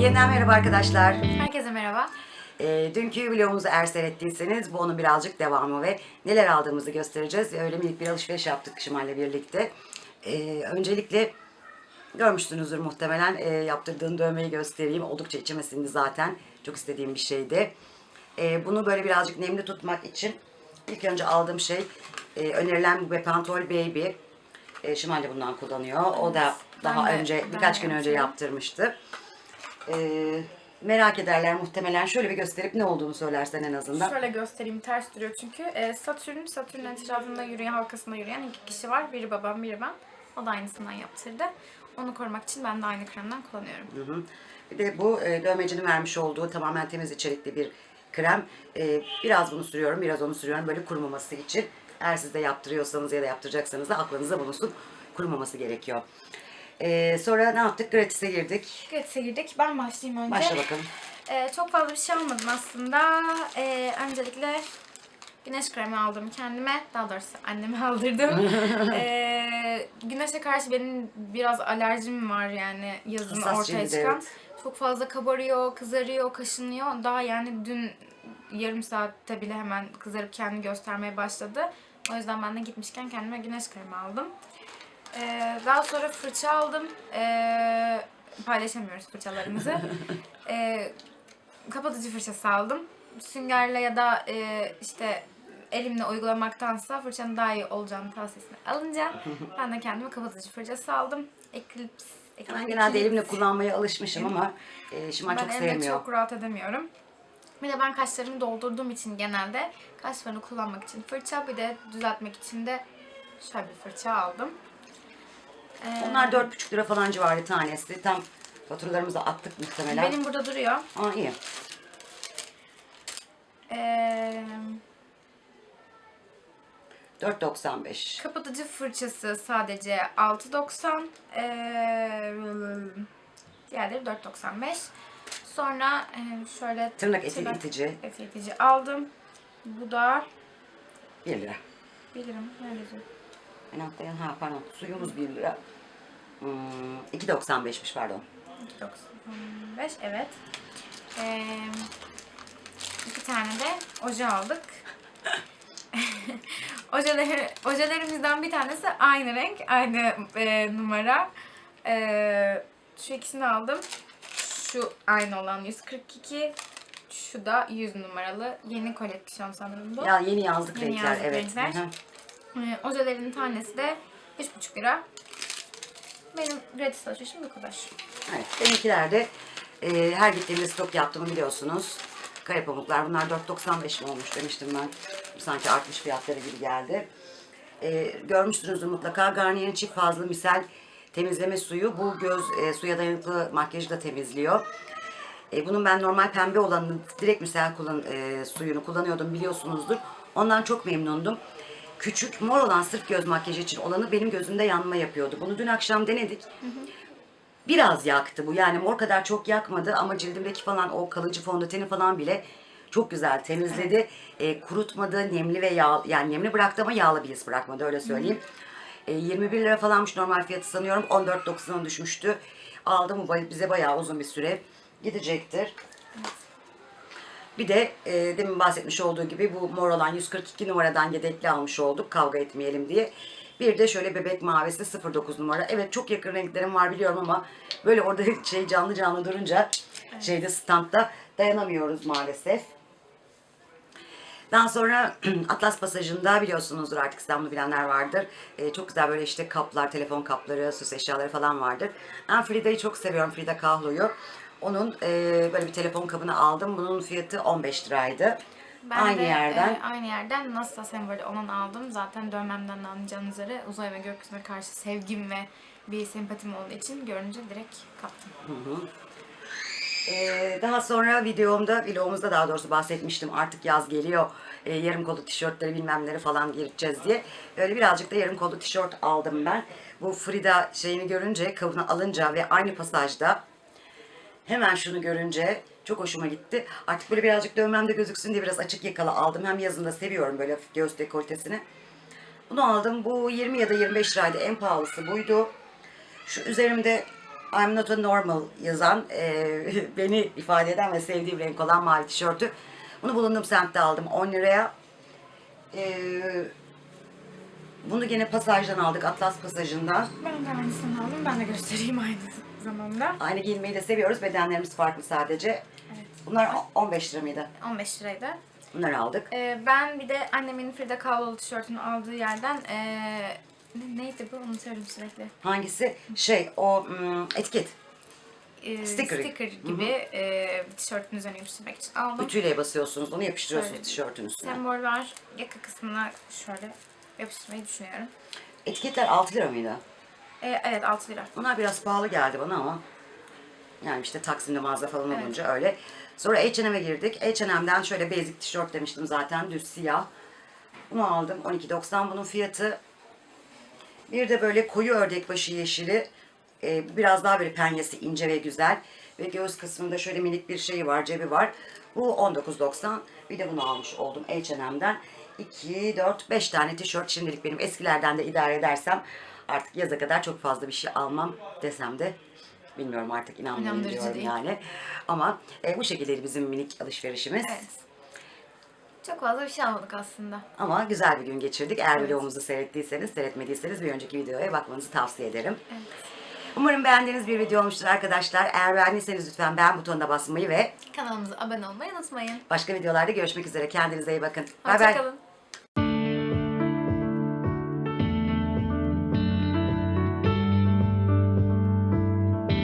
Yeniden merhaba arkadaşlar. Herkese merhaba. Ee, dünkü vlogumuzu eğer seyrettiyseniz bu onun birazcık devamı ve neler aldığımızı göstereceğiz. Öyle minik bir alışveriş yaptık Şimal'le birlikte. Ee, öncelikle görmüşsünüzdür muhtemelen e, yaptırdığın dövmeyi göstereyim. Oldukça içime sindi zaten. Çok istediğim bir şeydi. Ee, bunu böyle birazcık nemli tutmak için ilk önce aldığım şey e, önerilen bu Bepantol Baby. E, Şimal de bundan kullanıyor. O da daha ben de- önce ben birkaç de gün önce yaptırmıştı. Ee, merak ederler muhtemelen. Şöyle bir gösterip ne olduğunu söylersen en azından. Şöyle göstereyim ters duruyor çünkü. Ee, Satürn, Satürn etrafında yürüyen, halkasında yürüyen iki kişi var. Biri babam, biri ben. O da aynısından yaptırdı. Onu korumak için ben de aynı kremden kullanıyorum. Hı hı. Bir de bu e, dövmecinin vermiş olduğu tamamen temiz içerikli bir krem. E, biraz bunu sürüyorum, biraz onu sürüyorum böyle kurumaması için. Eğer siz de yaptırıyorsanız ya da yaptıracaksanız da aklınıza bulunsun. Kurumaması gerekiyor. E, sonra ne yaptık? Gratis'e girdik. Gratis'e girdik. Ben başlayayım önce. Başla bakalım. Ee, çok fazla bir şey almadım aslında. Ee, öncelikle güneş kremi aldım kendime. Daha doğrusu anneme aldırdım. ee, güneşe karşı benim biraz alerjim var yani yazın Hassas ortaya cildi, çıkan. evet. Çok fazla kabarıyor, kızarıyor, kaşınıyor. Daha yani dün yarım saatte bile hemen kızarıp kendini göstermeye başladı. O yüzden ben de gitmişken kendime güneş kremi aldım. Ee, daha sonra fırça aldım. Ee, paylaşamıyoruz fırçalarımızı. Ee, kapatıcı fırçası aldım. Süngerle ya da e, işte elimle uygulamaktansa fırçanın daha iyi olacağını tavsiyesini alınca ben de kendime kapatıcı fırçası aldım. Eclipse. Ben genelde elimle kullanmaya alışmışım ama e, Şimal Ben çok sevmiyor. çok rahat edemiyorum. Bir de ben kaşlarımı doldurduğum için genelde kaş farını kullanmak için fırça bir de düzeltmek için de şöyle bir fırça aldım. Ee, Onlar 4,5 lira falan civarı tanesi. Tam faturalarımızı attık muhtemelen. benim burada duruyor. Aa iyi. Ee, 4.95. kapatıcı fırçası sadece 6.90. Ee, diğerleri 4.95. Sonra e, şöyle Tırnak eti itici. eti itici aldım. Bu da 1 lira. bilirim nerede? Ben atlayan ha pardon suyumuz 1 lira. Hmm, 2.95'miş pardon. 2.95 evet. Ee, iki tane de oje aldık. Ojeleri, ojelerimizden bir tanesi aynı renk, aynı e, numara. Ee, şu ikisini aldım. Şu aynı olan 142. Şu da 100 numaralı. Yeni koleksiyon sanırım bu. Ya yeni yazlık Yeni renkler yazlık evet. renkler. Hı hı. Ee, ojelerin tanesi de 3,5 lira. Benim gratis alışverişim bu kadar. Evet, benimkiler de e, her gittiğimde stok yaptığımı biliyorsunuz. Kare pamuklar bunlar 4.95 mi olmuş demiştim ben. Sanki artmış fiyatları gibi geldi. E, görmüşsünüzdür mutlaka Garnier'in çift fazlı misal temizleme suyu. Bu göz e, suya dayanıklı makyajı da temizliyor. E, bunun ben normal pembe olanını direkt misal kullan, e, suyunu kullanıyordum biliyorsunuzdur. Ondan çok memnundum. Küçük mor olan sırf göz makyajı için olanı benim gözümde yanma yapıyordu. Bunu dün akşam denedik. Biraz yaktı bu. Yani mor kadar çok yakmadı ama cildimdeki falan o kalıcı fondöteni falan bile çok güzel temizledi. E, kurutmadı, nemli ve yağ yani nemli bıraktı ama yağlı bir his bırakmadı öyle söyleyeyim. E, 21 lira falanmış normal fiyatı sanıyorum. 14.90'a düşmüştü. Aldım bu bize bayağı uzun bir süre gidecektir. Bir de e, demin bahsetmiş olduğu gibi bu mor olan 142 numaradan yedekli almış olduk kavga etmeyelim diye. Bir de şöyle bebek mavisi 09 numara. Evet çok yakın renklerim var biliyorum ama böyle orada şey canlı canlı durunca şeyde standta dayanamıyoruz maalesef. Daha sonra Atlas Pasajı'nda biliyorsunuzdur artık İstanbul'u bilenler vardır. Ee, çok güzel böyle işte kaplar, telefon kapları, süs eşyaları falan vardır. Ben Frida'yı çok seviyorum, Frida Kahlo'yu. Onun e, böyle bir telefon kabını aldım. Bunun fiyatı 15 liraydı. Ben Aynı de, yerden. e, aynı yerden NASA sembolü olan aldım. Zaten dövmemden de anlayacağınız üzere uzay ve gökyüzüne karşı sevgim ve bir sempatim olduğu için görünce direkt kaptım. Ee, daha sonra videomda, vlogumuzda daha doğrusu bahsetmiştim. Artık yaz geliyor. Ee, yarım kollu tişörtleri bilmemleri falan gireceğiz diye. Öyle birazcık da yarım kollu tişört aldım ben. Bu Frida şeyini görünce, kabını alınca ve aynı pasajda hemen şunu görünce çok hoşuma gitti. Artık böyle birazcık dövmemde gözüksün diye biraz açık yakalı aldım. Hem yazında seviyorum böyle göğüs dekoltesini. Bunu aldım. Bu 20 ya da 25 liraydı. En pahalısı buydu. Şu üzerimde I'm not a normal yazan, e, beni ifade eden ve sevdiğim renk olan mavi tişörtü. Bunu bulunduğum semtte aldım 10 liraya. E, bunu gene pasajdan aldık, Atlas pasajından. Ben de aynısını aldım. Ben de göstereyim aynı zamanda. Aynı giyinmeyi de seviyoruz, bedenlerimiz farklı sadece. Evet. Bunlar 15 lira mıydı? 15 liraydı. Bunları aldık. Ee, ben bir de annemin Frida Kahlo'lu tişörtünü aldığı yerden ee, ne- neydi bu unutuyorum sürekli. Hangisi? Şey, o etiket. Ee, Sticker. sticker gibi ee, tişörtün üzerine yapıştırmak için aldım. Ütüyle basıyorsunuz, onu yapıştırıyorsunuz Şöyle. tişörtün üstüne. Sembol var. Yaka kısmına şöyle yapıştırmayı düşünüyorum. Etiketler 6 lira mıydı? Ee, evet 6 lira. Bunlar biraz pahalı geldi bana ama. Yani işte Taksim'de mağaza falan Evet. olunca öyle. Sonra H&M'e girdik. H&M'den şöyle basic tişört demiştim zaten. Düz siyah. Bunu aldım. 12.90 bunun fiyatı. Bir de böyle koyu ördek başı yeşili. Ee, biraz daha böyle penyesi ince ve güzel. Ve göğüs kısmında şöyle minik bir şeyi var, cebi var. Bu 19.90. Bir de bunu almış oldum H&M'den. 2, 4, 5 tane tişört şimdilik benim eskilerden de idare edersem artık yaza kadar çok fazla bir şey almam desem de bilmiyorum artık İnandırıcı inanmıyorum değil. yani. Ama e, bu şekilde bizim minik alışverişimiz. Evet. Çok fazla bir şey almadık aslında. Ama güzel bir gün geçirdik. Eğer Evet. videomuzu seyrettiyseniz, seyretmediyseniz bir önceki videoya bakmanızı tavsiye ederim. Evet. Umarım beğendiğiniz bir video olmuştur arkadaşlar. Eğer beğendiyseniz lütfen beğen butonuna basmayı ve Kanalımıza abone olmayı unutmayın. başka videolarda görüşmek üzere. Kendinize iyi bakın. Bay bay. Hoşçakalın.